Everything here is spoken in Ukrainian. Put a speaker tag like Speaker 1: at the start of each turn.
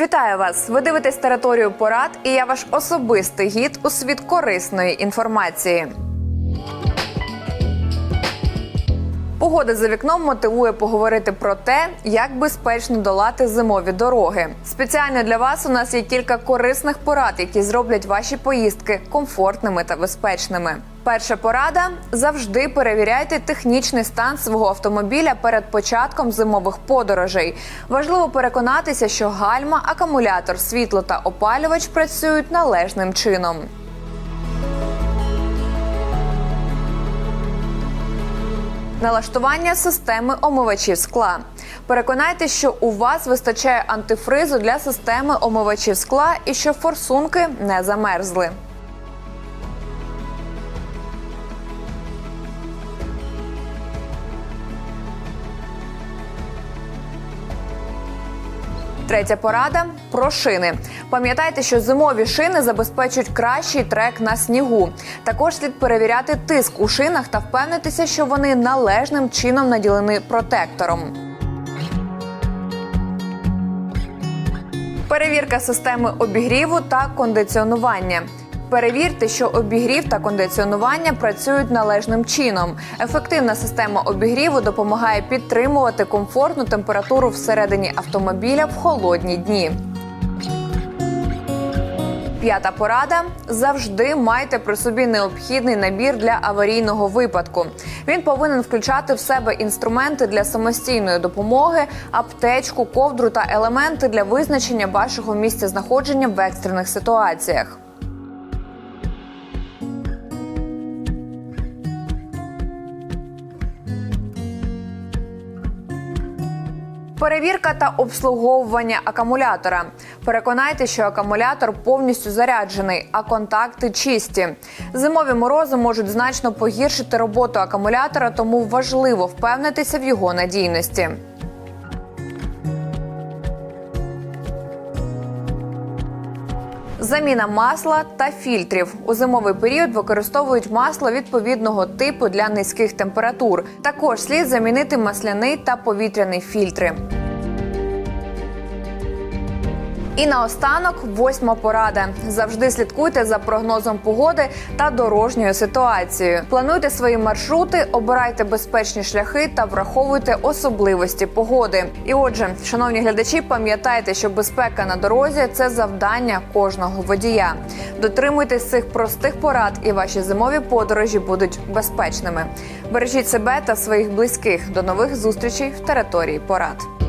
Speaker 1: Вітаю вас! Ви дивитесь територію порад, і я ваш особистий гід у світ корисної інформації. Погода за вікном мотивує поговорити про те, як безпечно долати зимові дороги. Спеціально для вас у нас є кілька корисних порад, які зроблять ваші поїздки комфортними та безпечними. Перша порада завжди перевіряйте технічний стан свого автомобіля перед початком зимових подорожей. Важливо переконатися, що гальма, акумулятор, світло та опалювач працюють належним чином. Налаштування системи омивачів скла. Переконайтеся, що у вас вистачає антифризу для системи омивачів скла і що форсунки не замерзли. Третя порада про шини. Пам'ятайте, що зимові шини забезпечують кращий трек на снігу. Також слід перевіряти тиск у шинах та впевнитися, що вони належним чином наділені протектором. Перевірка системи обігріву та кондиціонування. Перевірте, що обігрів та кондиціонування працюють належним чином. Ефективна система обігріву допомагає підтримувати комфортну температуру всередині автомобіля в холодні дні. П'ята порада завжди майте при собі необхідний набір для аварійного випадку. Він повинен включати в себе інструменти для самостійної допомоги, аптечку, ковдру та елементи для визначення вашого місця знаходження в екстрених ситуаціях. Перевірка та обслуговування акумулятора. Переконайтеся, що акумулятор повністю заряджений, а контакти чисті. Зимові морози можуть значно погіршити роботу акумулятора, тому важливо впевнитися в його надійності. Заміна масла та фільтрів у зимовий період використовують масло відповідного типу для низьких температур. Також слід замінити масляний та повітряний фільтри. І наостанок восьма порада. Завжди слідкуйте за прогнозом погоди та дорожньою ситуацією. Плануйте свої маршрути, обирайте безпечні шляхи та враховуйте особливості погоди. І отже, шановні глядачі, пам'ятайте, що безпека на дорозі це завдання кожного водія. Дотримуйтесь цих простих порад, і ваші зимові подорожі будуть безпечними. Бережіть себе та своїх близьких. До нових зустрічей в території порад.